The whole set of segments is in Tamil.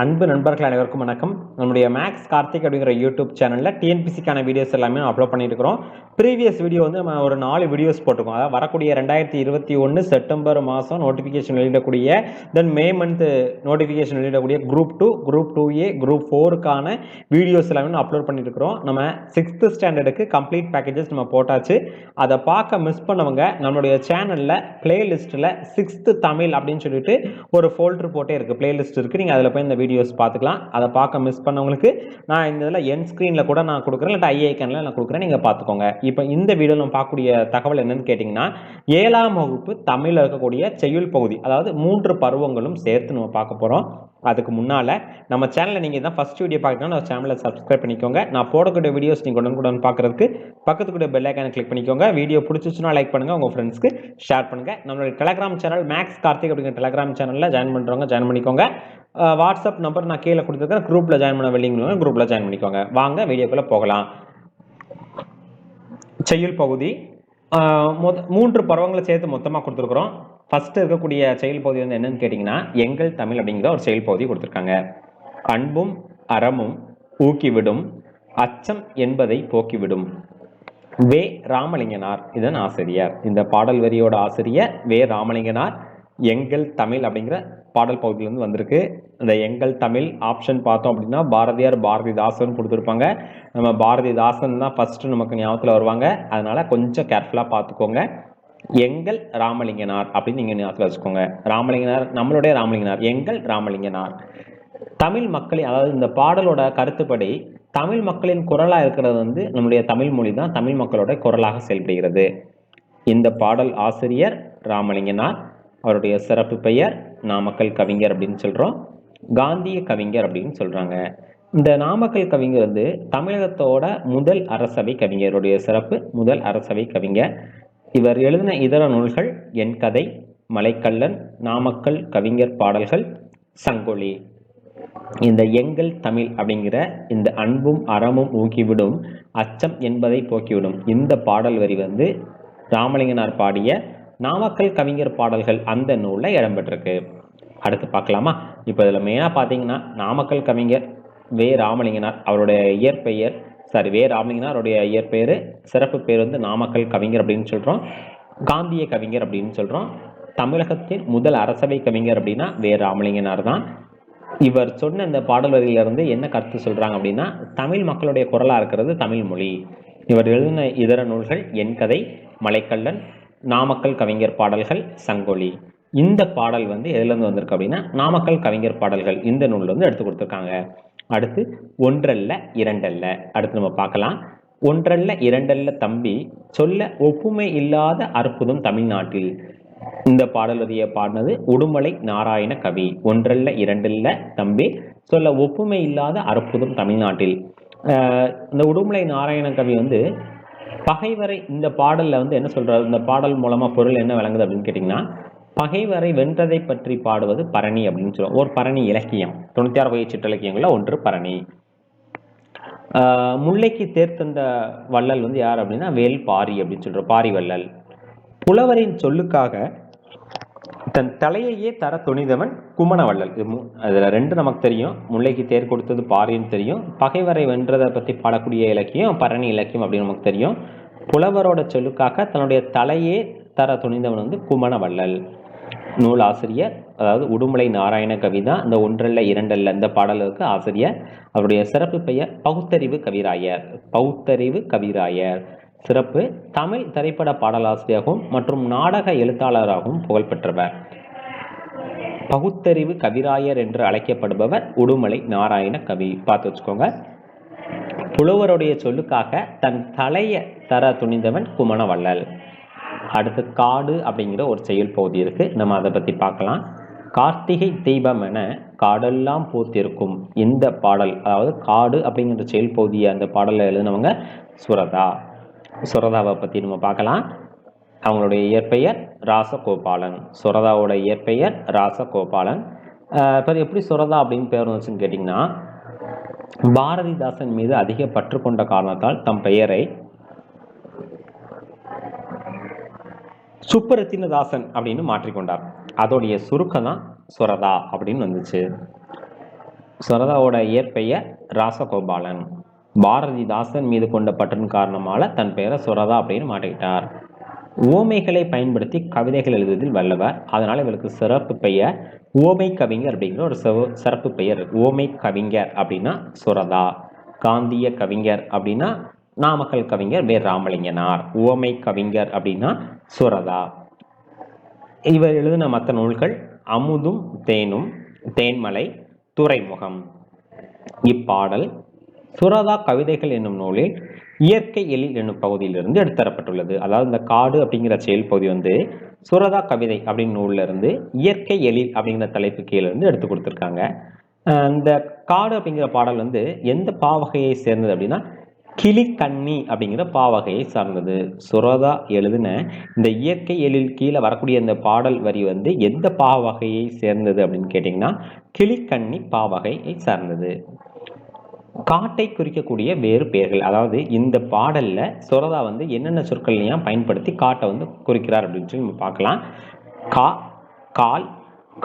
அன்பு நண்பர்கள் அனைவருக்கும் வணக்கம். நம்முடைய மேக்ஸ் கார்த்திக் அப்படிங்கிற யூடியூப் சேனலில் டிஎன்பிசிக்கான வீடியோஸ் எல்லாமே அப்லோட் பண்ணியிருக்கிறோம். ப்ரீவியஸ் வீடியோ வந்து நம்ம ஒரு நாலு வீடியோஸ் போட்டிருக்கோம். அதாவது வரக்கூடிய ரெண்டாயிரத்தி இருபத்தி ஒன்று செப்டம்பர் மாதம் நோட்டிஃபிகேஷன் வெளியிடக்கூடிய தென் May month notification வெளியிடக்கூடிய group two group two A group ஃபோருக்கான videos எல்லாமே அப்லோட் பண்ணியிருக்கிறோம். நம்ம சிக்ஸ்த்து ஸ்டாண்டர்டுக்கு கம்ப்ளீட் பேக்கேஜஸ் நம்ம போட்டாச்சு. அதை பார்க்க மிஸ் பண்ணவங்க நம்மளுடைய சேனலில் பிளேலிஸ்ட்டில் சிக்ஸ்த்து தமிழ் அப்படின்னு சொல்லிட்டு ஒரு ஃபோல்டர் போட்டே இருக்குது பிளேலிஸ்ட் இருக்குது நீங்கள் அதில் போய் இந்த வீடியோஸ் பார்த்துக்கலாம். அதை பார்க்க மிஸ் பண்ணவங்களுக்கு நான் இந்த இதில் என் ஸ்க்ரீனில் கூட நான் கொடுக்குறேன். இல்லாட்டா ஐஐக்கனில் நான் கொடுக்குறேன். நீங்கள் பார்த்துக்கோங்க. இப்போ இந்த வீடியோவில் நம்ம பார்க்கக்கூடிய தகவல் என்னென்னு கேட்டிங்கன்னா ஏழாம் வகுப்பு தமிழில் இருக்கக்கூடிய செய்யுள் பகுதி அதாவது மூன்று பருவங்களும் சேர்த்து நம்ம பார்க்க போகிறோம் அதுக்கு முன்னால் நம்ம சேனலை நீங்கள் தான் ஃபஸ்ட் வீடியோ பார்க்கணும் நம்ம சேனலை சப்ஸ்கிரைப் பண்ணிக்கோங்க. நான் போடக்கூடிய வீடியோஸ் நீங்கள் உடனுக்குடன் பார்க்குறதுக்கு பக்கத்துக்குடைய பெல் ஐக்கானை கிளிக் பண்ணிக்கோங்க. வீடியோ பிடிச்சிச்சுன்னா லைக் பண்ணுங்கள் உங்கள் ஃப்ரெண்ட்ஸ்க்கு ஷேர் பண்ணுங்கள் நம்மளுடைய டெலகிராம் சேனல் மேக்ஸ் கார்த்திக் அப்படிங்கிற டெலகிராம் சேனலில் ஜாயின் பண்ணுறவங்க ஜாயின் பண்ணிக்கோங்க. வாட்ஸ்அப் வாட்ஸ்அப் நம்பர் நான் கீழே கொடுத்துருக்கேன். குரூப்பில் ஜாயின் பண்ண வெள்ளிங்க குரூப்பில் ஜாயின் பண்ணிக்கோங்க. வாங்க வீடியோக்குள்ளே போகலாம். செயல் பகுதி. ஆஹ் மொத மூன்று பருவங்களை சேர்த்து மொத்தமாக கொடுத்துருக்குறோம். ஃபஸ்ட்டு இருக்கக்கூடிய செயல் பகுதி வந்து என்னன்னு கேட்டிங்கன்னா எங்கள் தமிழ் அப்படிங்கிற ஒரு செயல் பகுதி கொடுத்துருக்காங்க. அன்பும் அறமும் ஊக்கிவிடும் அச்சம் என்பதை போக்கிவிடும். வே ராமலிங்கனார் இதன் ஆசிரியர். இந்த பாடல் வரியோட ஆசிரியர் வே ராமலிங்கனார் எங்கள் தமிழ் அப்படிங்கிற பாடல் பகுதியிலேருந்து வந்திருக்கு. இந்த எங்கள் தமிழ் ஆப்ஷன் பார்த்தோம் அப்படின்னா பாரதியார் பாரதிதாசன் கொடுத்துருப்பாங்க. நம்ம பாரதிதாசன் தான் ஃபஸ்ட்டு நமக்கு ஞாபகத்தில் வருவாங்க. அதனால் கொஞ்சம் கேர்ஃபுல்லாக பார்த்துக்கோங்க. எங்கள் ராமலிங்கனார் அப்படின்னு நீங்கள் ஞாபகத்தில் வச்சுக்கோங்க. ராமலிங்கனார் நம்மளுடைய ராமலிங்கனார். எங்கள் ராமலிங்கனார். தமிழ் மக்களின் அதாவது இந்த பாடலோட கருத்துப்படி தமிழ் மக்களின் குரலாக இருக்கிறது வந்து நம்முடைய தமிழ் மொழி தான் தமிழ் மக்களோட குரலாக செயல்படுகிறது. இந்த பாடல் ஆசிரியர் ராமலிங்கனார் அவருடைய சிறப்பு பெயர் நாமக்கல் கவிஞர் அப்படின்னு சொல்கிறோம் காந்திய கவிஞர் அப்படின்னு சொல்கிறாங்க இந்த நாமக்கல் கவிஞர் வந்து தமிழகத்தோட முதல் அரசவை கவிஞருடைய சிறப்பு முதல் அரசவை கவிஞர். இவர் எழுதின இதர நூல்கள் என் கதை மலைக்கல்லன் நாமக்கல் கவிஞர் பாடல்கள் சங்கொலி இந்த எங்கள் தமிழ் அப்படிங்கிற இந்த அன்பும் அறமும் ஊக்கிவிடும் அச்சம் என்பதை போக்கிவிடும். இந்த பாடல் வரி வந்து ராமலிங்கனார் பாடிய நாமக்கல் கவிஞர் பாடல்கள் அந்த நூலில் இடம்பெற்றிருக்கு. அடுத்து பார்க்கலாமா? இப்போ இதில் மெயினாக பார்த்தீங்கன்னா நாமக்கல் கவிஞர் வே. ராமலிங்கனார் அவருடைய இயற்பெயர் சாரி வே. ராமலிங்கனார் அவருடைய இயற்பெயர் சிறப்பு பேர் வந்து நாமக்கல் கவிஞர் அப்படின்னு சொல்கிறோம் காந்திய கவிஞர் அப்படின்னு சொல்கிறோம் தமிழகத்தின் முதல் அரசவை கவிஞர் அப்படின்னா வே. ராமலிங்கனார் தான். இவர் சொன்ன இந்த பாடல் வரியிலிருந்து என்ன கருத்து சொல்கிறாங்க அப்படின்னா தமிழ் மக்களுடைய குரலாக இருக்கிறது தமிழ் மொழி. இவர் எழுதின இதர நூல்கள் என் கதை மலைக்கல்லன் நாமக்கல் கவிஞர் பாடல்கள் சங்கொலி. இந்த பாடல் வந்து எதுலேருந்து வந்திருக்கு அப்படின்னா நாமக்கல் கவிஞர் பாடல்கள் இந்த நூலில் வந்து எடுத்து கொடுத்துருக்காங்க. அடுத்து ஒன்றல்ல இரண்டல்ல. அடுத்து நம்ம பார்க்கலாம். ஒன்றல்ல இரண்டல்ல தம்பி சொல்ல ஒப்புமை இல்லாத அற்புதம் தமிழ்நாட்டில். இந்த பாடல் வரியை பாடினது உடுமலை நாராயண கவி. ஒன்றல்ல இரண்டல்ல தம்பி சொல்ல ஒப்புமை இல்லாத அற்புதம் தமிழ்நாட்டில். இந்த உடுமலை நாராயண கவி வந்து பகைவரை இந்த பாடலில் வந்து என்ன சொல்றாரு? இந்த பாடல் மூலமா பொருள் என்ன விளங்குது அப்படின்னு கேட்டிங்கன்னா பகைவரை வென்றதை பற்றி பாடுவது பரணி அப்படின்னு சொல்லுவோம். ஒரு பரணி இலக்கியம். தொண்ணூத்தி ஆறு வகை சிற்றிலக்கியங்களில் ஒன்று பரணி. முல்லைக்கு தேர்த்தந்த வள்ளல் வந்து யார் அப்படின்னா வேல் பாரி அப்படின்னு சொல்கிறோம் பாரி வள்ளல். புலவரின் சொல்லுக்காக தன் தலையையே தர துணிந்தவன் குமணவள்ளல் இது அதில் ரெண்டு நமக்கு தெரியும். முல்லைக்கு தேர் கொடுத்தது பாரின்னு தெரியும். பகைவரை வென்றதை பற்றி பாடக்கூடிய இலக்கியம் பரணி இலக்கியம் அப்படின்னு நமக்கு தெரியும். புலவரோட சொல்லுக்காக தன்னுடைய தலையே தர துணிந்தவன் வந்து குமண வள்ளல். நூல் ஆசிரியர் அதாவது உடுமலை நாராயண கவி தான் இந்த ஒன்றல்ல இரண்டல்ல இந்த பாடலுக்கு ஆசிரியர். அவருடைய சிறப்பு பெயர் பகுத்தறிவு கவிராயர். பகுத்தறிவு கவிராயர். சிறப்பு தமிழ் திரைப்பட பாடலாசிரியராகவும் மற்றும் நாடக எழுத்தாளராகவும் புகழ்பெற்றவர். பகுத்தறிவு கவிராயர் என்று அழைக்கப்படுபவர் உடுமலை நாராயண கவி. பார்த்து வச்சுக்கோங்க. புலவருடைய சொல்லுக்காக தன் தலையை தர துணிந்தவன் குமணவள்ளல். அடுத்து காடு அப்படிங்கிற ஒரு செயல் பகுதி இருக்குது நம்ம அதை பற்றி பார்க்கலாம். கார்த்திகை தீபம் என காடெல்லாம் பூத்திருக்கும் இந்த பாடல் அதாவது காடு அப்படிங்கிற செயல் பகுதியை அந்த பாடலில் எழுதினவங்க சுரதா. சுரதாவை பற்றி நம்ம பார்க்கலாம். அவங்களுடைய இயற்பெயர் ராசகோபாலன். சுரதாவோட இயற்பெயர் ராசகோபாலன். இப்போ எப்படி சுரதா அப்படின்னு பேர் வந்துச்சுன்னு கேட்டிங்கன்னா பாரதிதாசன் மீது அதிக பற்று கொண்ட காரணத்தால் தம் பெயரை சுப்பரத்தினதாசன் அப்படின்னு மாற்றிக்கொண்டார். அதோடைய சுருக்கம் தான் சுரதா அப்படின்னு வந்துச்சு. சுரதாவோட இயற்பெயர் ராசகோபாலன். பாரதிதாசன் மீது கொண்ட பற்றின் காரணமால தன் பெயரை சுரதா அப்படின்னு மாட்டிக்கிட்டார் ஓமைகளை பயன்படுத்தி கவிதைகள் எழுதுவதில் வல்லவர். அதனால் இவருக்கு சிறப்பு பெயர் ஓமை கவிஞர் அப்படிங்கிற ஒரு சிறப்பு பெயர். ஓமை கவிஞர் அப்படின்னா சுரதா. காந்திய கவிஞர் அப்படின்னா நாமக்கல் கவிஞர் வே. ராமலிங்கனார். உவமை கவிஞர் அப்படின்னா சுரதா. இவர் எழுதின மற்ற நூல்கள் அமுதும் தேனும் தேன்மலை துறைமுகம். இப்பாடல் சுரதா கவிதைகள் என்னும் நூலில் இயற்கை எழில் என்னும் பகுதியிலிருந்து எடுத்தரப்பட்டுள்ளது அதாவது இந்த காடு அப்படிங்கிற செயல் பகுதி வந்து சுரதா கவிதை அப்படின்னு நூல்ல இருந்து இயற்கை எழில் அப்படிங்கிற தலைப்பு கீழே இருந்து எடுத்து கொடுத்துருக்காங்க இந்த காடு அப்படிங்கிற பாடல் வந்து எந்த பாவகையை சேர்ந்தது அப்படின்னா கிளிக்கண்ணி அப்படிங்கிற பாவகையை சார்ந்தது. சுரதா எழுதின இந்த இயற்கை எழில் கீழே வரக்கூடிய இந்த பாடல் வரி வந்து எந்த பாவகையை சேர்ந்தது அப்படின்னு கேட்டிங்கன்னா கிளிக்கண்ணி பாவகையை சார்ந்தது. காட்டை குறிக்கக்கூடிய வேறு பெயர்கள். அதாவது இந்த பாடலில் சுரதா வந்து என்னென்ன சொற்கள்லையும் பயன்படுத்தி காட்டை வந்து குறிக்கிறார் அப்படின்னு சொல்லி நம்ம பார்க்கலாம். கா கால்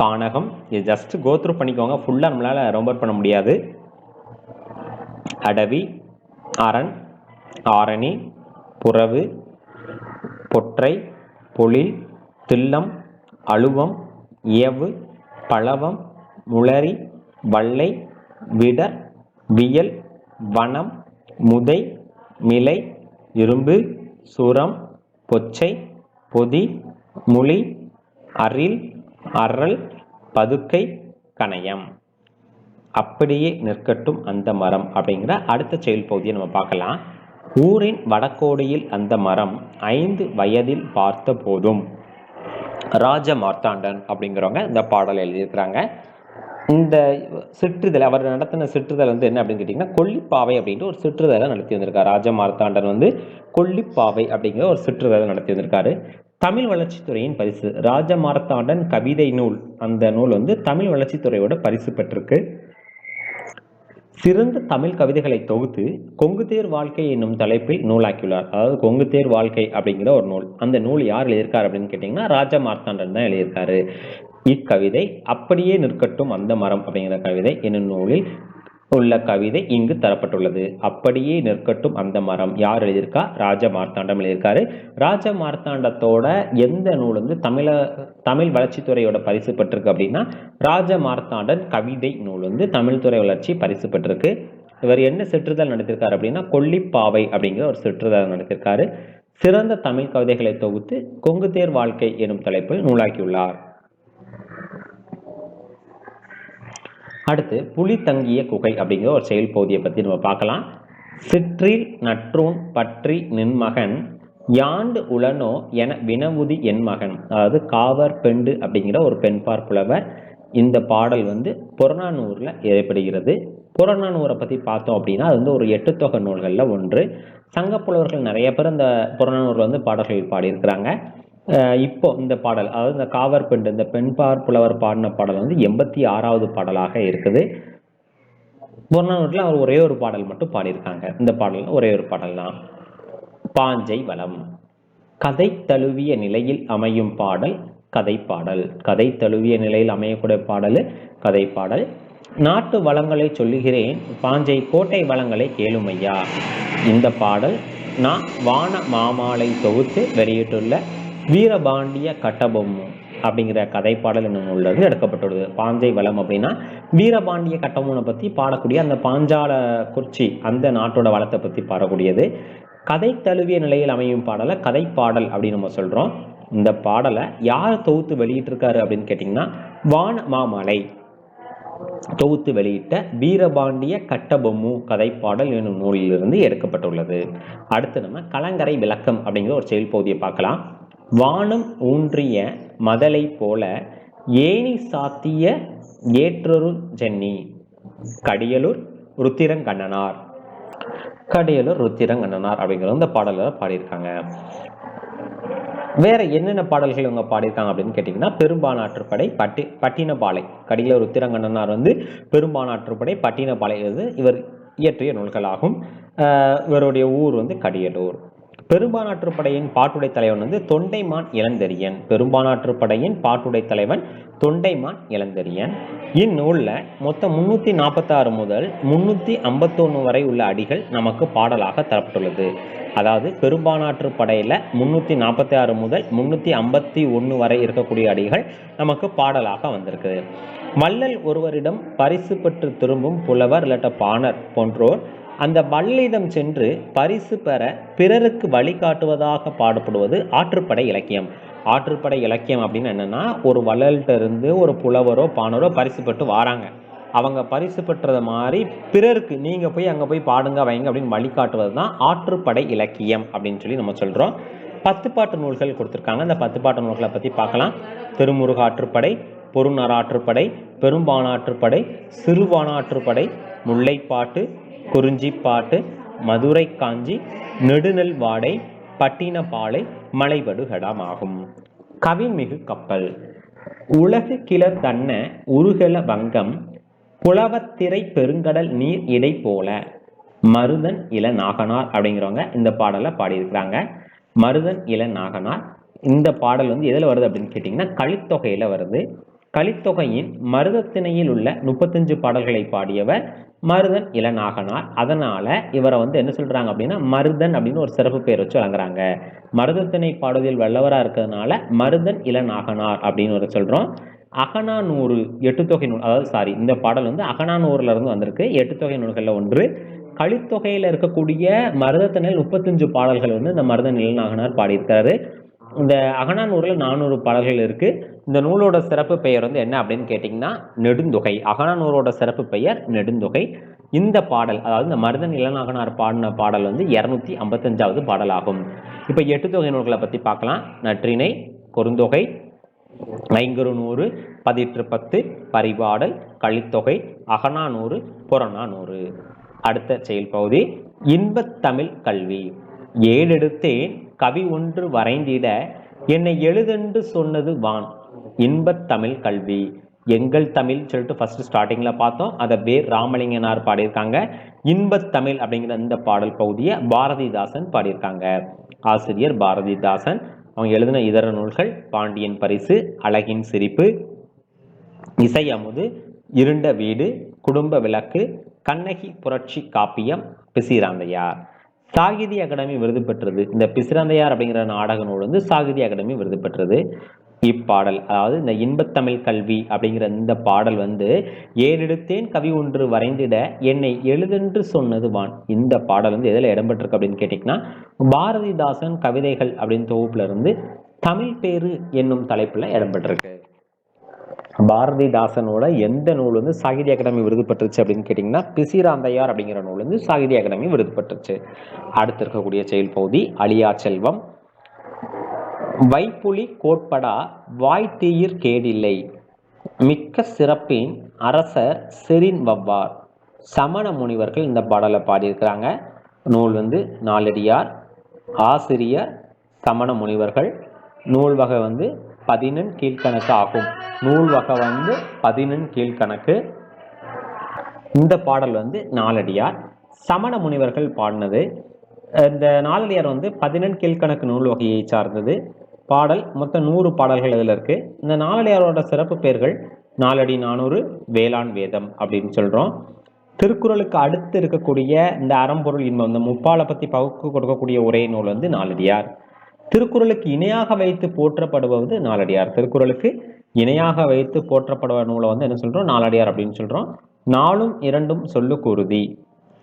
கானகம் இது ஜஸ்ட் கோத்ரூ பண்ணிக்கோங்க. ஃபுல்லாக நம்மளால் ரொம்ப பண்ண முடியாது. அடவி அரண் ஆரணி புறவு பொற்றை பொழில் தில்லம் அழுவம் ஏவு பழவம் முளரி வள்ளை விடர் வியல் வனம் முதை மிலை இரும்பு சுரம் பொச்சை பொதி முளி அரில் அறல் பதுக்கை கணையம். அப்படியே நிற்கட்டும் அந்த மரம் அப்படிங்கிற அடுத்த செயல் பகுதியை நம்ம பார்க்கலாம். ஊரின் வடக்கோடியில் அந்த மரம் ஐந்து வயதில் பார்த்த போதும் ராஜ மார்த்தாண்டன் அப்படிங்கிறவங்க இந்த பாடலை எழுதியிருக்கிறாங்க. இந்த சிற்றுதல் அவர் நடத்தின சிற்றுதல் வந்து என்ன அப்படின்னு கேட்டிங்கன்னா கொல்லிப்பாவை அப்படின்ற ஒரு சிற்றுதலை நடத்தி வந்திருக்காரு. ராஜ மார்த்தாண்டன் வந்து கொல்லிப்பாவை அப்படிங்கிற ஒரு சிற்றுதலை நடத்தி வந்திருக்காரு. தமிழ் வளர்ச்சித்துறையின் பரிசு. ராஜ மார்த்தாண்டன் கவிதை நூல். அந்த நூல் வந்து தமிழ் வளர்ச்சித்துறையோட பரிசு பெற்றிருக்கு. சிறந்த தமிழ் கவிதைகளை தொகுத்து கொங்குதேர் வாழ்க்கை என்னும் தலைப்பில் நூலாக்கியுள்ளார். அதாவது கொங்குதேர் வாழ்க்கை அப்படிங்கிற ஒரு நூல். அந்த நூல் யார் எழுதியிருக்கார் அப்படின்னு கேட்டிங்கன்னா ராஜா மார்த்தாண்டன் தான் எழுதியிருக்காரு. இக்கவிதை அப்படியே நிற்கட்டும் அந்த மரம் அப்படிங்கிற கவிதை என்னும் நூலில் உள்ள கவிதை இங்கு தரப்பட்டுள்ளது. அப்படியே நிற்கட்டும் அந்த மரம். யார் எழுதியிருக்கா? ராஜ மார்த்தாண்டம் எழுதியிருக்காரு. ராஜ மார்த்தாண்டத்தோட எந்த நூல் வந்து தமிழ தமிழ் வளர்ச்சித்துறையோட பரிசு பெற்றிருக்கு அப்படின்னா ராஜ மார்த்தாண்டன் கவிதை நூல் வந்து தமிழ் துறை வளர்ச்சி பரிசு பெற்றிருக்கு. இவர் என்ன சிற்றுதல் நடத்திருக்காரு அப்படின்னா கொல்லிப்பாவை அப்படிங்கிற ஒரு சிற்றுதல் நடத்திருக்காரு சிறந்த தமிழ் கவிதைகளை தொகுத்து கொங்குதேர் வாழ்க்கை எனும் தலைப்பில் நூலாக்கியுள்ளார். அடுத்து புலி தங்கிய குகை அப்படிங்கிற ஒரு செயல் பகுதியை பற்றி நம்ம பார்க்கலாம். சிற்றில் நற்றூன் பற்றி நின்மகன் யாண்டு உளனோ என வினவுதி என் மகன் அதாவது காவர் பெண்டு அப்படிங்கிற ஒரு பெண்பார் புலவர் இந்த பாடல் வந்து புறநானூரில் ஏற்படுகிறது. புறநானூரை பற்றி பார்த்தோம் அப்படின்னா அது வந்து ஒரு எட்டு தொகை நூல்களில் ஒன்று. சங்கப்புலவர்கள் நிறைய பேர் இந்த புறநானூரில் வந்து பாடல்கள் பாடியிருக்கிறாங்க. இப்போ இந்த பாடல் அதாவது இந்த காவர் பெண்டு இந்த பெண்பார் புலவர் பாடின பாடல் வந்து எண்பத்தி ஆறாவது பாடலாக இருக்குது. புறநானூற்றில் அவர் ஒரே ஒரு பாடல் மட்டும் பாடியிருக்காங்க. இந்த பாடல் ஒரே ஒரு பாடல் தான். பாஞ்சை வளம். கதை தழுவிய நிலையில் அமையும் பாடல் கதை பாடல். கதை தழுவிய நிலையில் அமையக்கூடிய பாடல் கதை பாடல். நாட்டு வளங்களை சொல்லுகிறேன் பாஞ்சை கோட்டை வளங்களை கேளுமையா இந்த பாடல் நான் வான மாமாலை தொகுத்து வெளியிட்டுள்ள வீரபாண்டிய கட்டபொம்மு அப்படிங்கிற கதைப்பாடல் என்னும் நூலிலிருந்து எடுக்கப்பட்டுள்ளது. பாஞ்சை வளம் அப்படின்னா வீரபாண்டிய கட்டபொம்மனை பற்றி பாடக்கூடிய அந்த பாஞ்சால குறிச்சி அந்த நாட்டோட வளத்தை பற்றி பாடக்கூடியது. கதை தழுவிய நிலையில் அமையும் பாடலை கதைப்பாடல் அப்படின்னு நம்ம சொல்கிறோம் இந்த பாடலை யார் தொகுத்து வெளியிட்டிருக்காரு அப்படின்னு கேட்டிங்கன்னா வான மாமலை தொகுத்து வெளியிட்ட வீரபாண்டிய கட்டபொம்மு கதைப்பாடல் என்னும் நூலிலிருந்து எடுக்கப்பட்டுள்ளது. அடுத்து நம்ம கலங்கரை விளக்கம் அப்படிங்கிற ஒரு செயல் பகுதியை பார்க்கலாம். வானம் ஊன்றிய மதலை போல ஏணி சாத்திய ஏற்றொரு ஜென்னி. கடியலூர் ருத்திரங்கண்ணனார். கடியலூர் ருத்திரங்கண்ணனார் அப்படிங்கிற இந்த பாடலை பாடியிருக்காங்க. வேற என்னென்ன பாடல்கள் இவங்க பாடியிருக்காங்க அப்படின்னு கேட்டிங்கன்னா பெரும்பானாற்றுப்படை பட்டி பட்டினப்பாலை கடியலூர் ருத்திரங்கண்ணனார் வந்து பெரும்பானாற்றுப்படை பட்டினப்பாலை இது இவர் இயற்றிய நூல்களாகும். இவருடைய ஊர் வந்து கடியலூர். பெரும்பானாற்று படையின் பாட்டுடை தலைவன் வந்து தொண்டைமான் இளந்தெரியன் பெரும்பானாற்று படையின் பாட்டுடை தலைவன் தொண்டைமான் இளந்தெரியன் இந்நூலில் மொத்தம் முன்னூற்றி நாற்பத்தாறு முதல் முன்னூற்றி ஐம்பத்தொன்று வரை உள்ள அடிகள் நமக்கு பாடலாக தரப்பட்டுள்ளது. அதாவது பெரும்பானாற்று படையில் முன்னூற்றி நாற்பத்தி ஆறு முதல் முன்னூற்றி ஐம்பத்தி ஒன்று வரை இருக்கக்கூடிய அடிகள் நமக்கு பாடலாக வந்திருக்குது மல்லல் ஒருவரிடம் பரிசு பெற்று திரும்பும் புலவர் இல்லாட்ட பாணர் போன்றோர் அந்த வள்ளிடம் சென்று பரிசு பெற பிறருக்கு வழிகாட்டுவதாக பாடப்படுவது ஆற்றுப்படை இலக்கியம். ஆற்றுப்படை இலக்கியம் அப்படின்னு என்னென்னா ஒரு வள்ளல்கிட்ட இருந்து ஒரு புலவரோ பாணரோ பரிசு பெற்று வாராங்க. அவங்க பரிசு பெற்றது மாதிரி பிறருக்கு நீங்கள் போய் அங்கே போய் பாடுங்க வைங்க அப்படின்னு வழிகாட்டுவது தான் ஆற்றுப்படை இலக்கியம் அப்படின்னு சொல்லி நம்ம சொல்கிறோம் பத்து பாட்டு நூல்கள் கொடுத்துருக்காங்க. அந்த பத்து பாட்டு நூல்களை பற்றி பார்க்கலாம். திருமுருகாற்றுப்படை பொருநராற்றுப்படை பெரும்பானாற்றுப்படை சிறுபானாற்றுப்படை முல்லைப்பாட்டு குறிஞ்சிப்பாட்டு மதுரை காஞ்சி நெடுநெல் வாடை பட்டினப்பாலை மலைபடுகடம் ஆகும். கவிமிகு கப்பல். உலகு கிளர் தன்ன உருகல வங்கம் புலவத்திரை பெருங்கடல் நீர் இடை போல. மருதன் இள நாகனார் அப்படிங்கிறவங்க இந்த பாடலை பாடியிருக்கிறாங்க. மருதன் இள நாகனார் இந்த பாடல் வந்து எதில் வருது அப்படின்னு கேட்டிங்கன்னா கலித்தொகையில் வருது. கலித்தொகையின் மருதத்திணையில் உள்ள முப்பத்தஞ்சு பாடல்களை பாடியவர் மருதன் இளநாகனார். அதனால இவரை வந்து என்ன சொல்றாங்க அப்படின்னா மருதன் அப்படின்னு ஒரு சிறப்பு பேர் வச்சு வழங்குறாங்க. மருதத்திணை பாடுவதில் வல்லவராக இருக்கிறதுனால மருதன் இளநாகனார் அப்படின்னு ஒரு சொல்றோம். அகனானூறு எட்டுத்தொகை நூல் அதாவது சாரி இந்த பாடல் வந்து அகனானூர்ல இருந்து வந்திருக்கு. எட்டுத்தொகை நூல்களில் ஒன்று. கலித்தொகையில் இருக்கக்கூடிய மருதத்திணையில் முப்பத்தஞ்சு பாடல்கள் வந்து இந்த மருதன் இளநாகனார் பாடியிருக்காரு இந்த அகனானூரில் நானூறு பாடல்கள் இருக்கு. இந்த நூலோட சிறப்பு பெயர் வந்து என்ன அப்படின்னு கேட்டிங்கன்னா நெடுந்தொகை. அகனானூரோட சிறப்பு பெயர் நெடுந்தொகை. இந்த பாடல் அதாவது இந்த மருதன் இளநாகனார் பாடின பாடல் வந்து இரநூத்தி ஐம்பத்தஞ்சாவது பாடலாகும். இப்போ எட்டு தொகை நூல்களை பற்றி பார்க்கலாம். நற்றிணை குறுந்தொகை ஐங்குறுநூறு பதிற்று பத்து பரிபாடல் கலித்தொகை அகனானூறு புறநானூறு அடுத்த செயல் பகுதி இன்பத்தமிழ் கல்வி. ஏழெடுத்தேன் கவி ஒன்று வரைந்திட என்னை எழுதென்று சொன்னது வான். இன்பத்தமிழ் கல்வி. எங்கள் தமிழ் சொல்லிட்டு ஃபர்ஸ்ட் ஸ்டார்டிங்ல பார்த்தோம். அதை பேர் ராமலிங்கனார் பாடியிருக்காங்க. இன்பத்தமிழ் அப்படிங்கிற இந்த பாடல் பகுதியை பாரதிதாசன் பாடியிருக்காங்க. ஆசிரியர் பாரதிதாசன். அவங்க எழுதின இதர நூல்கள் பாண்டியன் பரிசு அழகின் சிரிப்பு இசை அமுது இருண்ட வீடு குடும்ப விளக்கு கண்ணகி புரட்சி காப்பியம் பிசிராந்தையார். சாகித்ய அகாடமி விருது பெற்றது. இந்த பிசிராந்தையார் அப்படிங்கிற நாடக நூல் வந்து சாகித்ய அகாடமி விருது பெற்றது. இப்பாடல் அதாவது இந்த இன்பத்தமிழ் கல்வி அப்படிங்கிற இந்த பாடல் வந்து ஏறெடுத்தேன் கவி ஒன்று வரைந்திட என்னை எழுதென்று சொன்னது வான். இந்த பாடல் வந்து எதில் இடம்பெற்றிருக்கு அப்படின்னு கேட்டிங்கன்னா பாரதிதாசன் கவிதைகள் அப்படின்னு தொகுப்புல இருந்து தமிழ் பேரு என்னும் தலைப்புல இடம்பெற்றிருக்கு. பாரதிதாசனோட எந்த நூல் வந்து சாகித்ய அகாடமி விருது பெற்றுச்சு அப்படின்னு கேட்டிங்கன்னா பிசிராந்தையார் அப்படிங்கிற நூல் வந்து சாகித்ய அகாடமி விருது பெற்றுச்சு அடுத்து இருக்கக்கூடிய செயல் பகுதி அழியா செல்வம். வைப்புலி கோட்படா வாய்த்தீயிற் கேடில்லை. மிக்க சிறப்பின் அரசர் செரின் வவ்வார். சமண முனிவர்கள் இந்த பாடலை பாடியிருக்கிறாங்க. நூல் வந்து நாலடியார் ஆசிரியர் சமண முனிவர்கள். நூல் வகை வந்து பதினெண் கீழ்கணக்கு ஆகும். நூல் வகை வந்து பதினெண் கீழ்கணக்கு இந்த பாடல் வந்து நாலடியார். சமண முனிவர்கள் பாடினது. இந்த நாலடியார் வந்து பதினெண் கீழ்கணக்கு நூல் வகையை சார்ந்தது. பாடல் மொத்தம் நூறு பாடல்கள் இதில் இருக்கு. இந்த நாலடியாரோட சிறப்பு பெயர்கள் நாலடி நானூறு வேளாண் வேதம் அப்படின்னு சொல்கிறோம் திருக்குறளுக்கு அடுத்து இருக்கக்கூடிய இந்த அறம்பொருள் இன்பம் இந்த முப்பாலை பற்றி பகுக்கு கொடுக்கக்கூடிய ஒரே நூல் வந்து நாலடியார். திருக்குறளுக்கு இணையாக வைத்து போற்றப்படுவது நாலடியார். திருக்குறளுக்கு இணையாக வைத்து போற்றப்படுவ நூலை வந்து என்ன சொல்கிறோம் நாலடியார் அப்படின்னு சொல்கிறோம் நாலும் இரண்டும் சொல்லுக்குருதி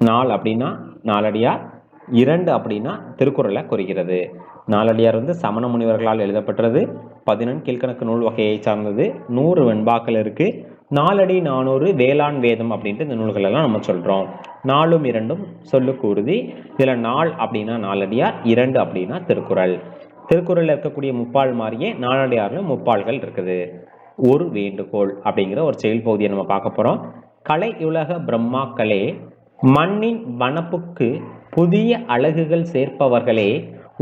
நாள் அப்படின்னா நாலடியார் இரண்டு அப்படின்னா திருக்குறளை குறிக்கிறது. நாலடியார் வந்து சமண முனிவர்களால் எழுதப்பட்டது. பதினெண் கீழ்கணக்கு நூல் வகையை சார்ந்தது. நூறு வெண்பாக்கள் இருக்கு. நாலடி நானூறு வேளாண் வேதம் அப்படின்ட்டு இந்த நூல்கள் எல்லாம் நம்ம சொல்றோம். நாலும் இரண்டும் சொல்லுக்கூறுதி இதுல நாள் அப்படின்னா நாலடியார் இரண்டு அப்படின்னா திருக்குறள். திருக்குறளில் இருக்கக்கூடிய முப்பால் மாதிரியே நாலடியாரில் முப்பால்கள் இருக்குது. ஒரு வேண்டுகோள் அப்படிங்கிற ஒரு செயல் பகுதியை நம்ம பார்க்க போறோம். கலை உலக பிரம்மாக்களே மண்ணின் வனப்புக்கு புதிய அழகுகள் சேர்ப்பவர்களே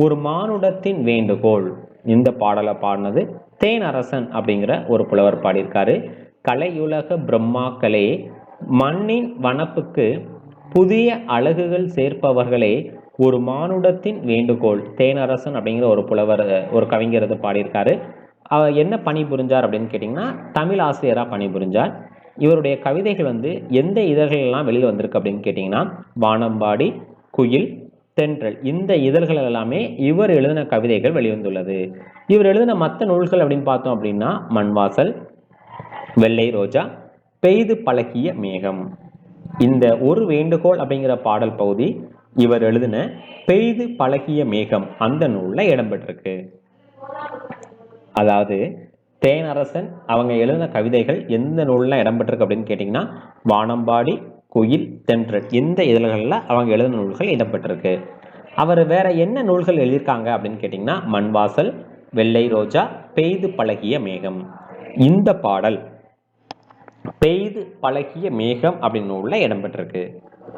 ஒரு மானுடத்தின் வேண்டுகோள். இந்த பாடலை பாடினது தேனரசன் அப்படிங்கிற ஒரு புலவர் பாடியிருக்காரு. கலையுலக பிரம்மாக்களே மண்ணின் வனப்புக்கு புதிய அழகுகள் சேர்ப்பவர்களே ஒரு மானுடத்தின் வேண்டுகோள். தேனரசன் அப்படிங்கிற ஒரு புலவர் ஒரு கவிஞர் பாடியிருக்காரு. அவர் என்ன பணி புரிஞ்சார் அப்படின்னு கேட்டிங்கன்னா தமிழ் ஆசிரியராக பணிபுரிஞ்சார் இவருடைய கவிதைகள் வந்து எந்த இதழ்கள் எல்லாம் வெளியில் வந்திருக்கு அப்படின்னு கேட்டிங்கன்னா வானம்பாடி குயில் தென்றல் இந்த இதழ்கள் எல்லாமே இவர் எழுதின கவிதைகள் வெளிவந்துள்ளது. இவர் எழுதின மற்ற நூல்கள் அப்படின்னு பார்த்தோம் அப்படின்னா மண்வாசல் வெள்ளை ரோஜா பெய்து பழகிய மேகம். இந்த ஒரு வேண்டுகோள் அப்படிங்கிற பாடல் பகுதி இவர் எழுதின பெய்து பழகிய மேகம் அந்த நூலில் இடம்பெற்றிருக்கு. அதாவது தேனரசன் அவங்க எழுதின கவிதைகள் எந்த நூலில் இடம்பெற்றிருக்கு அப்படின்னு கேட்டிங்கன்னா வானம்பாடி குயில் தென்றல் இந்த இதழ்களில் அவங்க எழுதின நூல்கள் இடம்பெற்றிருக்கு. அவர் வேற என்ன நூல்கள் எழுதியிருக்காங்க அப்படின்னு கேட்டிங்கன்னா மண்வாசல் வெள்ளை ரோஜா பெய்து பழகிய மேகம். இந்த பாடல் பெய்து பழகிய மேகம் அப்படின்னு நூலில் இடம்பெற்றிருக்கு.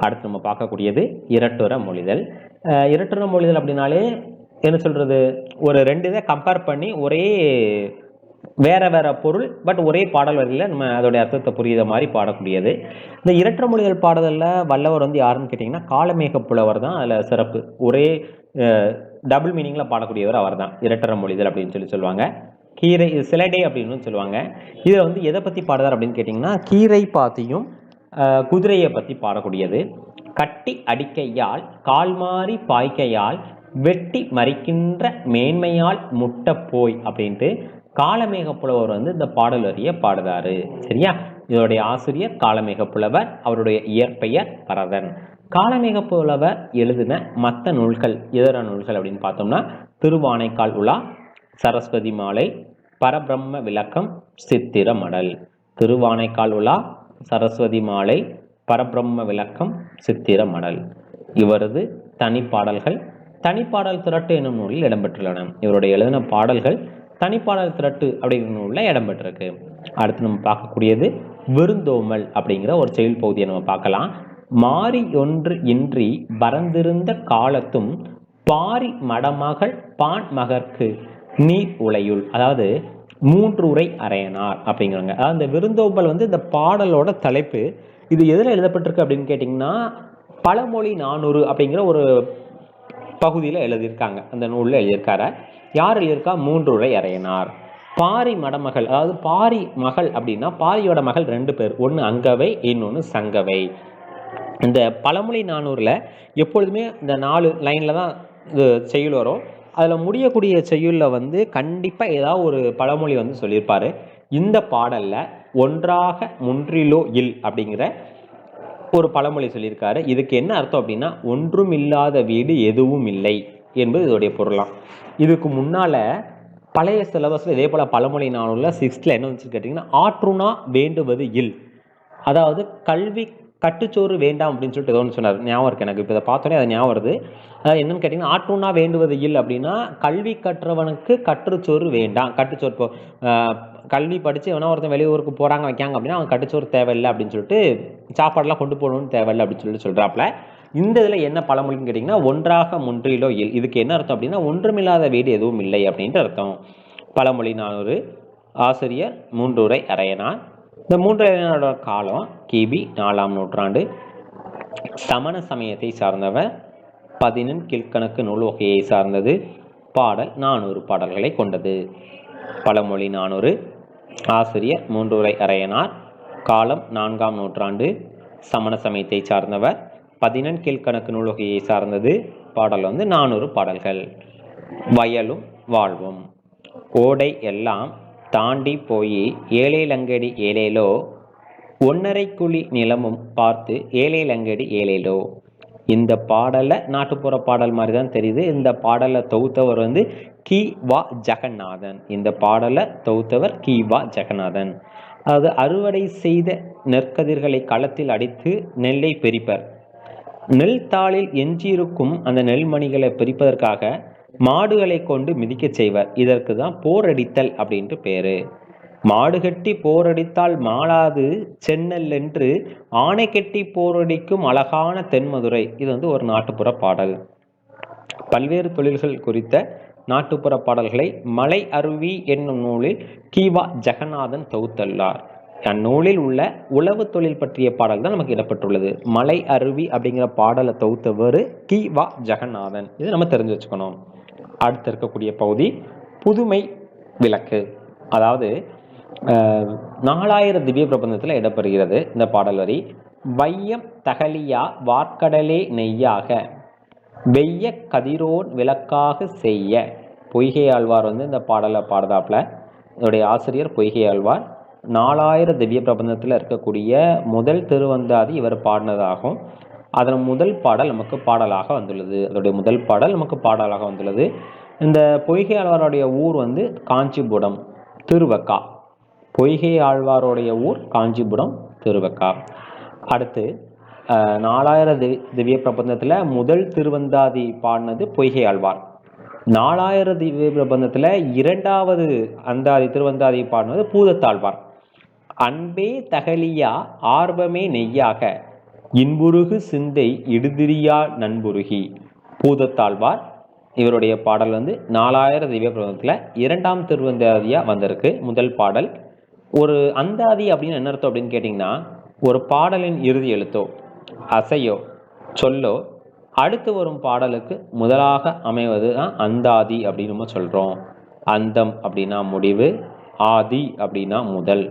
அடுத்து நம்ம பார்க்கக்கூடியது இரட்டுற மொழிதல். இரட்டுர இரட்டுற மொழிதல் அப்படின்னாலே என்ன சொல்கிறது ஒரு ரெண்டு இதை கம்பேர் பண்ணி ஒரே வேறு வேறு பொருள் பட் ஒரே பாடல் வரியில் நம்ம அதோடைய அர்த்தத்தை புரியுத மாதிரி பாடக்கூடியது. இந்த இரட்டை மொழிகள் பாடுதலில் வல்லவர் வந்து யாருன்னு கேட்டிங்கன்னா காலமேக புலவர் தான் அதில் சிறப்பு. ஒரே டபுள் மீனிங்கில் பாடக்கூடியவர் அவர் தான் இரட்டர மொழிதல் அப்படின்னு சொல்லி சொல்லுவாங்க. கீரை சிலடே அப்படின்னு சொல்லுவாங்க. இதில் வந்து எதை பற்றி பாடுதார் அப்படின்னு கேட்டிங்கன்னா கீரை பாத்தியும் குதிரையை பற்றி பாடக்கூடியது. கட்டி அடிக்கையால் கால் மாறி பாய்க்கையால் வெட்டி மறிக்கின்ற மேன்மையால் முட்டை போய் அப்படின்ட்டு காலமேக புலவர் வந்து இந்த பாடல் வரிய பாடுதாரு. சரியா? இதோடைய ஆசிரியர் காலமேக புலவர் அவருடைய இயற்பெயர் பரதன். காலமேக புலவர் எழுதின மற்ற நூல்கள் இதர நூல்கள் அப்படின்னு பார்த்தோம்னா திருவானைக்கால் உலா சரஸ்வதி மாலை பரபிரம்ம விளக்கம் சித்திர மடல். திருவானைக்கால் உலா சரஸ்வதி மாலை பரபிரம்ம விளக்கம் சித்திர மடல். இவரது தனிப்பாடல்கள் தனிப்பாடல் திரட்டு என்னும் நூலில் இடம்பெற்றுள்ளன. இவருடைய எழுதின பாடல்கள் தனிப்பாடல் திரட்டு அப்படிங்கிற நூலில் இடம்பெற்றிருக்கு அடுத்து நம்ம பார்க்கக்கூடியது விருந்தோமல் அப்படிங்கிற ஒரு செயல் பகுதியை நம்ம பார்க்கலாம். மாறி ஒன்று இன்றி பறந்திருந்த காலத்தும் பாரி மடமகள் பான் மகற்கு நீர் உலையுள் அதாவது மூன்று உரை அரையனார் அப்படிங்கிறாங்க. அதாவது இந்த விருந்தோம்பல் வந்து இந்த பாடலோட தலைப்பு. இது எதில் எழுதப்பட்டிருக்கு அப்படின்னு கேட்டிங்கன்னா பழமொழி நானூறு அப்படிங்கிற ஒரு பகுதியில் எழுதியிருக்காங்க. அந்த நூலில் எழுதியிருக்காரு. யார் எழுதியிருக்கா மூன்று உரை பாரி மடமகள் அதாவது பாரி மகள் அப்படின்னா பாரியோட மகள் ரெண்டு பேர். ஒன்று அங்கவை இன்னொன்று சங்கவை. இந்த பழமொழி நானூறில் எப்பொழுதுமே இந்த நாலு லைனில் தான் இது செய்யுள் வரும். அதில் முடியக்கூடிய செய்யுளில் வந்து கண்டிப்பாக ஏதாவது ஒரு பழமொழி வந்து சொல்லியிருப்பார். இந்த பாடலில் ஒன்றாக முன்றிலோ இல் அப்படிங்கிற ஒரு பழமொழி சொல்லியிருக்காரு. இதுக்கு என்ன அர்த்தம் அப்படின்னா ஒன்றும் இல்லாத வீடு எதுவும் இல்லை. என்பது இதோடைய பொருளாம். இதுக்கு முன்னால பழைய சிலபஸில் இதே போல் பழமொழி நானூறில் சிக்ஸ்த்தில் என்ன வந்துச்சு கேட்டிங்கன்னா ஆற்றுனா வேண்டுவது இல். அதாவது கல்வி கட்டுச்சோறு வேண்டாம் அப்படின்னு சொல்லிட்டு ஏதோ ஒன்று சொன்னார். ஞாபகம் இருக்கு எனக்கு. இப்போ இதை பார்த்தோன்னே அது ஞாபகம் வருது. அதாவது என்னன்னு கேட்டிங்கன்னா ஆற்றுனா வேண்டுவது இல் அப்படின்னா கல்வி கற்றவனுக்கு கற்றுச்சோறு வேண்டாம். கட்டுச்சோறு இப்போ கல்வி படித்து எவனோ ஒருத்தன் வெளியூருக்கு போகிறாங்க வைக்காங்க அப்படின்னா அவன் கட்டுச்சோறு தேவையில்லை அப்படின்னு சொல்லிட்டு சாப்பாடெல்லாம் கொண்டு போகணும்னு தேவையில்லை அப்படின்னு சொல்லிட்டு சொல்கிறாப்புல இந்த இதில் என்ன பழமொழின்னு கேட்டிங்கன்னா ஒன்றாக முன்றிலோ இல் இதுக்கு என்ன அர்த்தம் அப்படின்னா ஒன்றுமில்லாத வீடு எதுவும் இல்லை அப்படின்ட்டு அர்த்தம். பழமொழி நானூறு ஆசிரியர் மூன்றுரை அரையனார் இந்த மூன்றையனோட காலம் கிபி நாலாம் நூற்றாண்டு. சமண சமயத்தை சார்ந்தவர் பதினெண் கீழ்கணக்கு நூல் வகையை சார்ந்தது. பாடல் நானூறு பாடல்களை கொண்டது. பழமொழி நானூறு ஆசிரியர் மூன்றுரை அரையனார். காலம் நான்காம் நூற்றாண்டு. சமண சமயத்தை சார்ந்தவர் பதினெண் கீழ்கணக்கு நூலகையை சார்ந்தது. பாடல் வந்து நானூறு பாடல்கள். வயலும் வாழ்வும். ஓடை எல்லாம் தாண்டி போய் ஏழேலங்கடி ஏழேலோ ஒன்னரை குழி நிலமும் பார்த்து ஏழேலங்கடி ஏழேலோ. இந்த பாடலை நாட்டுப்புற பாடல் மாதிரி தான் தெரியுது. இந்த பாடலை தொகுத்தவர் வந்து கி. வா. ஜெகநாதன். இந்த பாடலை தொகுத்தவர் கி. வா. ஜெகநாதன். அதாவது அறுவடை செய்த நெற்கதிர்களை களத்தில் அடித்து நெல்லை பிரிப்பர். நெல் தாளில் எஞ்சியிருக்கும் அந்த நெல்மணிகளை பிரிப்பதற்காக மாடுகளை கொண்டு மிதிக்கச் செய்வர். இதற்கு தான் போரடித்தல் அப்படின்ட்டு பேரு. மாடு கட்டி போரடித்தால் மாளாது சென்னல் என்று ஆணை கட்டி போரடிக்கும் அழகான தென்மதுரை. இது வந்து ஒரு நாட்டுப்புற பாடல். பல்வேறு தொழில்கள் குறித்த நாட்டுப்புற பாடல்களை மலை அருவி என்னும் நூலில் கீவா ஜெகநாதன் தொகுத்துள்ளார். அந்நூலில் உள்ள உழவு தொழில் பற்றிய பாடல் தான் நமக்கு இடப்பட்டுள்ளது மலை அருவி அப்படிங்கிற பாடலை தொகுத்தவர் கி. வா. ஜெகநாதன். இது நம்ம தெரிஞ்சு வச்சுக்கணும். அடுத்து இருக்கக்கூடிய பகுதி புதுமை விளக்கு. அதாவது நாலாயிரம் திவ்ய பிரபந்தத்தில் இடம்பெறுகிறது இந்த பாடல் வரி. வையம் தகலியா வார்க்கடலே நெய்யாக. வெய்ய கதிரோன் விளக்காக செய்ய. பொய்கை ஆழ்வார் வந்து இந்த பாடலை பாடுதாப்புல என்னுடைய ஆசிரியர் பொய்கை ஆழ்வார். நாலாயிரம் திவ்ய பிரபந்தத்தில் இருக்கக்கூடிய முதல் திருவந்தாதி இவர் பாடினதாகும். அதன் முதல் பாடல் நமக்கு பாடலாக வந்துள்ளது. அதோடைய முதல் பாடல் நமக்கு பாடலாக வந்துள்ளது. இந்த பொய்கை ஆழ்வாருடைய ஊர் வந்து காஞ்சிபுரம் திருவக்கா. பொய்கை ஆழ்வாருடைய ஊர் காஞ்சிபுரம் திருவக்கா. அடுத்து நாலாயிர திவ்ய திவ்ய பிரபந்தத்தில் முதல் திருவந்தாதி பாடினது பொய்கை ஆழ்வார் நாலாயிர திவ்ய பிரபந்தத்தில் இரண்டாவது அந்தாதி திருவந்தாதி பாடினது பூதத்தாழ்வார். அன்பே தகலியா ஆர்வமே நெய்யாக. இன்புருகு சிந்தை இடுதிரியா நண்புருகி பூதத்தாழ்வார் இவருடைய பாடல் வந்து நாலாயிர திவ்ய பிரபந்தத்தில் இரண்டாம் திருவந்தாதியாக வந்திருக்கு முதல் பாடல். ஒரு அந்தாதி அப்படின்னு என்ன அர்த்தம் அப்படின்னு கேட்டிங்கன்னா ஒரு பாடலின் இறுதி எழுத்தோ அசையோ சொல்லோ அடுத்து வரும் பாடலுக்கு முதலாக அமைவது தான் அந்தாதி அப்படின்னு நம்ம சொல்கிறோம் அந்தம் அப்படின்னா முடிவு ஆதி அப்படின்னா முதல்.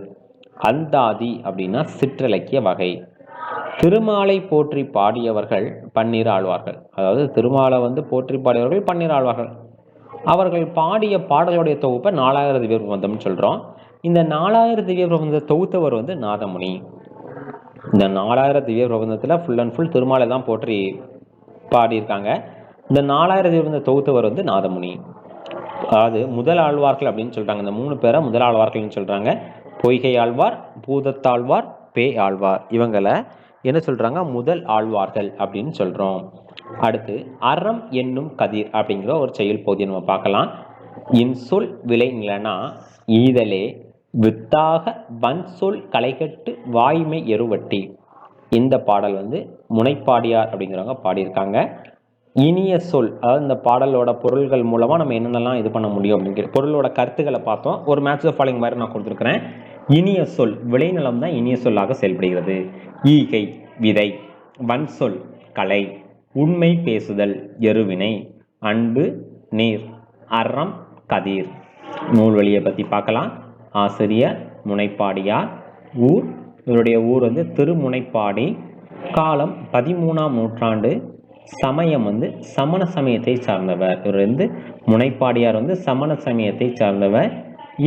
அந்தாதி அப்படின்னா சிற்றிலக்கிய வகை. திருமாலை போற்றி பாடியவர்கள் பன்னீர் ஆழ்வார்கள். அதாவது திருமாலை வந்து போற்றி பாடியவர்கள் பன்னீர் ஆழ்வார்கள். அவர்கள் பாடிய பாடலுடைய தொகுப்பை நாலாயிரம் திவ்ய பிரபந்தம்னு சொல்கிறோம் இந்த நாலாயிரம் திவ்ய பிரபந்த தொகுத்தவர் வந்து நாதமுனி. இந்த நாலாயிரம் திவ்ய பிரபந்தத்தில் ஃபுல் அண்ட் ஃபுல் திருமாலை தான் போற்றி பாடியிருக்காங்க. இந்த நாலாயிரம் திவ்ய பிரபந்த தொகுத்தவர் வந்து நாதமுனி. அதாவது முதல் ஆழ்வார்கள் அப்படின்னு சொல்கிறாங்க இந்த மூணு பேரை முதல் ஆழ்வார்கள்னு சொல்கிறாங்க பொய்கை ஆழ்வார் பூதத்தாழ்வார் பேய் ஆழ்வார் இவங்களை என்ன சொல்றாங்க? முதல் ஆழ்வார்கள் அப்படின்னு சொல்றோம். அடுத்து அறம் என்னும் கதிர் அப்படிங்கிற ஒரு செயல் பகுதியை நம்ம பார்க்கலாம். இன்சொல் விளை ஈதலே வித்தாக வன் சொல் களைகட்டு வாய்மை எருவட்டி. இந்த பாடல் வந்து முனைப்பாடியார் அப்படிங்கிறவங்க பாடியிருக்காங்க. இனிய சொல் அதாவது இந்த பாடலோட பொருள்கள் மூலமா நம்ம என்னென்னலாம் இது பண்ண முடியும் அப்படிங்கிற பொருளோட கருத்துக்களை பார்த்தோம். ஒரு மேட்ச் ஆஃப் ஃபாலோயிங் மாதிரி நான் கொடுத்துருக்குறேன். இனிய சொல் விளைநிலம் தான் இனிய சொல்லாக செயல்படுகிறது. ஈகை விதை வன் சொல் கலை உண்மை பேசுதல் எருவினை அன்பு நீர் அறம் கதிர். நூல்வழியை பற்றி பார்க்கலாம். ஆசிரியர் முனைப்பாடியார் ஊர். இவருடைய ஊர் வந்து திருமுனைப்பாடி. காலம் பதிமூணாம் நூற்றாண்டு. சமயம் வந்து சமண சமயத்தை சார்ந்தவர். இவர் வந்து முனைப்பாடியார் வந்து சமண சமயத்தை சார்ந்தவர்.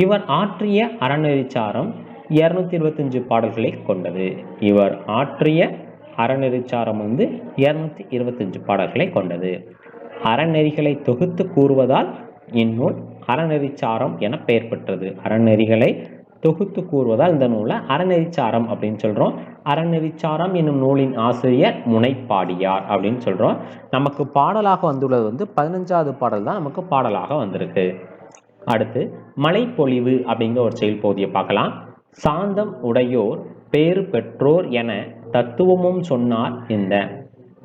இவர் ஆற்றிய அறநெறிச்சாரம் இருநூத்தி இருபத்தஞ்சு பாடல்களை கொண்டது. இவர் ஆற்றிய அறநெறிச்சாரம் வந்து இருநூத்தி இருபத்தஞ்சு பாடல்களை கொண்டது. அறநெறிகளை தொகுத்து கூறுவதால் இந்நூல் அறநெறிச்சாரம் என பெயர் பெற்றது. அறநெறிகளை தொகுத்து கூறுவதால் இந்த நூலை அறநெறிச்சாரம் அப்படின்னு சொல்றோம். அறநெறிச்சாரம் என்னும் நூலின் ஆசிரியர் முனைப்பாடியார் அப்படின்னு சொல்றோம். நமக்கு பாடலாக வந்துள்ளது வந்து பதினஞ்சாவது பாடல் தான் நமக்கு பாடலாக வந்திருக்கு. அடுத்து மலைப்பொழிவு அப்படிங்கிற ஒரு செயல் பகுதியை பார்க்கலாம். சாந்தம் உடையோர் பேறு பெற்றோர் என தத்துவமும் சொன்னார் இந்த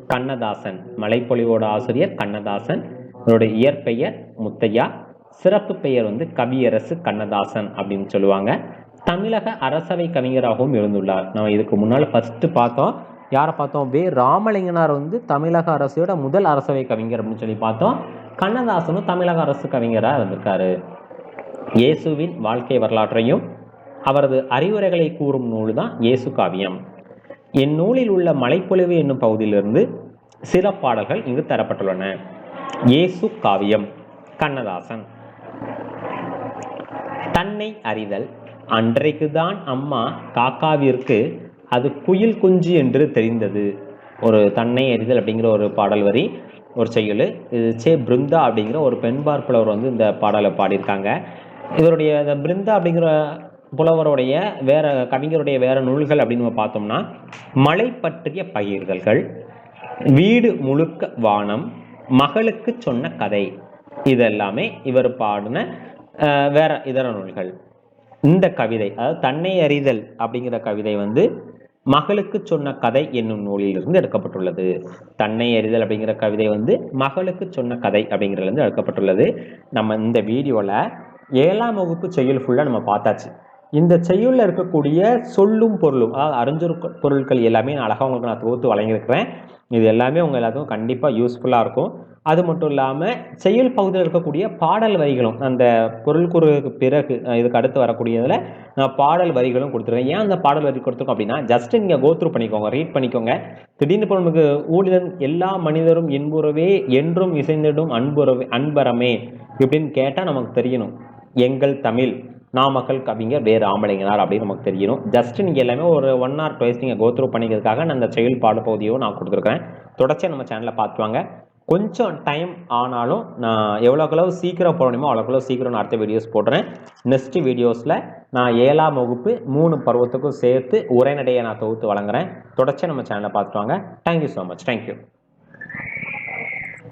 கண்ணதாசன் மலைப்பொழிவோட ஆசிரியர் கண்ணதாசன். இவருடைய இயற்பெயர் முத்தையா சிறப்பு பெயர் வந்து கவியரசு கண்ணதாசன் அப்படின்னு சொல்லுவாங்க. தமிழக அரசவை கவிஞராகவும் இருந்துள்ளார். நம்ம இதுக்கு முன்னால் ஃபர்ஸ்ட் பார்த்தோம். யாரை பார்த்தோம்? வே. ராமலிங்கனார் வந்து தமிழக அரசோட முதல் அரசவை கவிஞர் அப்படின்னு சொல்லி பார்த்தோம். கண்ணதாசனும் தமிழக அரசு கவிஞராக இருந்திருக்காரு. இயேசுவின் வாழ்க்கை வரலாற்றையும் அவரது அறிவுரைகளை கூறும் நூல் தான் இயேசு காவியம். இந்நூலில் உள்ள மலைப்பொழிவு என்னும் பகுதியிலிருந்து சில பாடல்கள் இங்கு தரப்பட்டுள்ளன. இயேசு காவியம் கண்ணதாசன். தன்னை அறிதல் அன்றைக்குதான் அம்மா காக்காவிற்கு அது குயில் குஞ்சு என்று தெரிந்தது. ஒரு தன்னை அறிதல் அப்படிங்கிற ஒரு பாடல் வரி ஒரு செய்யுள் இது சே பிருந்தா அப்படிங்கிற ஒரு பெண் பார்ப்பலவர் வந்து இந்த பாடலை பாடியிருக்காங்க. இவருடைய இந்த பிருந்தா அப்படிங்கிற புலவருடைய வேற கவிஞருடைய வேற நூல்கள் அப்படின்னு நம்ம பார்த்தோம்னா மலை பற்றிய பகிர்தல்கள் வீடு முழுக்க வானம் மகளுக்கு சொன்ன கதை. இதெல்லாமே இவர் பாடின வேற இதர நூல்கள். இந்த கவிதை அதாவது தன்னை அறிதல் அப்படிங்கிற கவிதை வந்து மகளுக்கு சொன்ன கதை என்னும் நூலிலிருந்து எடுக்கப்பட்டுள்ளது. தன்னை அறிதல் அப்படிங்கிற கவிதை வந்து மகளுக்கு சொன்ன கதை அப்படிங்கிறதுலேருந்து எடுக்கப்பட்டுள்ளது. நம்ம இந்த வீடியோவில் ஏழாம் வகுப்பு செயல் ஃபுல்லாக நம்ம பார்த்தாச்சு. இந்த செய்யுளில் இருக்கக்கூடிய சொல்லும் பொருளும் அதாவது அறிஞர் பொருட்கள் எல்லாமே நான் அழகாக உங்களுக்கு நான் தொகுத்து வழங்கியிருக்கிறேன். இது எல்லாமே உங்கள் எல்லாத்துக்கும் கண்டிப்பாக யூஸ்ஃபுல்லாக இருக்கும். அது மட்டும் இல்லாமல் செயல் பகுதியில் இருக்கக்கூடிய பாடல் வரிகளும் அந்த பொருள்குறுக்கு பிறகு இதுக்கு அடுத்து வரக்கூடியதில் நான் பாடல் வரிகளும் கொடுத்துருக்கேன். ஏன் அந்த பாடல் வரி கொடுத்துருக்கோம் அப்படின்னா ஜஸ்ட் நீங்கள் கோத்ரூ பண்ணிக்கோங்க ரீட் பண்ணிக்கோங்க. திடீர்னு இப்போ நமக்கு ஊழியன் எல்லா மனிதரும் என்புறவே என்றும் இசைந்திடும் அன்புறவே அன்பரமே இப்படின்னு கேட்டால் நமக்கு தெரியணும். எங்கள் தமிழ் நாமக்கல் கவிஞர் வேறு ஆம்பளைங்கனார் அப்படின்னு நமக்கு தெரியணும். ஜஸ்ட் நீங்கள் எல்லாமே ஒரு ஒன் ஆர் டுவைஸ் நீங்கள் கோத்ரூ பண்ணிக்கிறதுக்காக நான் அந்த செயல் பாட பகுதியும் நான் கொடுத்துருக்கேன். தொடர்ச்சியாக நம்ம சேனலில் பார்த்துவாங்க கொஞ்சம் டைம் ஆனாலும் நான் எவ்வளோக்களவு சீக்கிரம் போடணுமோ அவ்வளோக்களவு சீக்கிரம் நான் அடுத்த வீடியோஸ் போடுறேன் நெக்ஸ்ட் வீடியோஸில் நான் ஏழாம் வகுப்பு மூணு பருவத்துக்கும் சேர்த்து உரைநடையை நான் தொகுத்து வழங்குறேன். தொடர்ச்சி நம்ம சேனலை பார்த்துட்டு வாங்க. Thank you so much thank you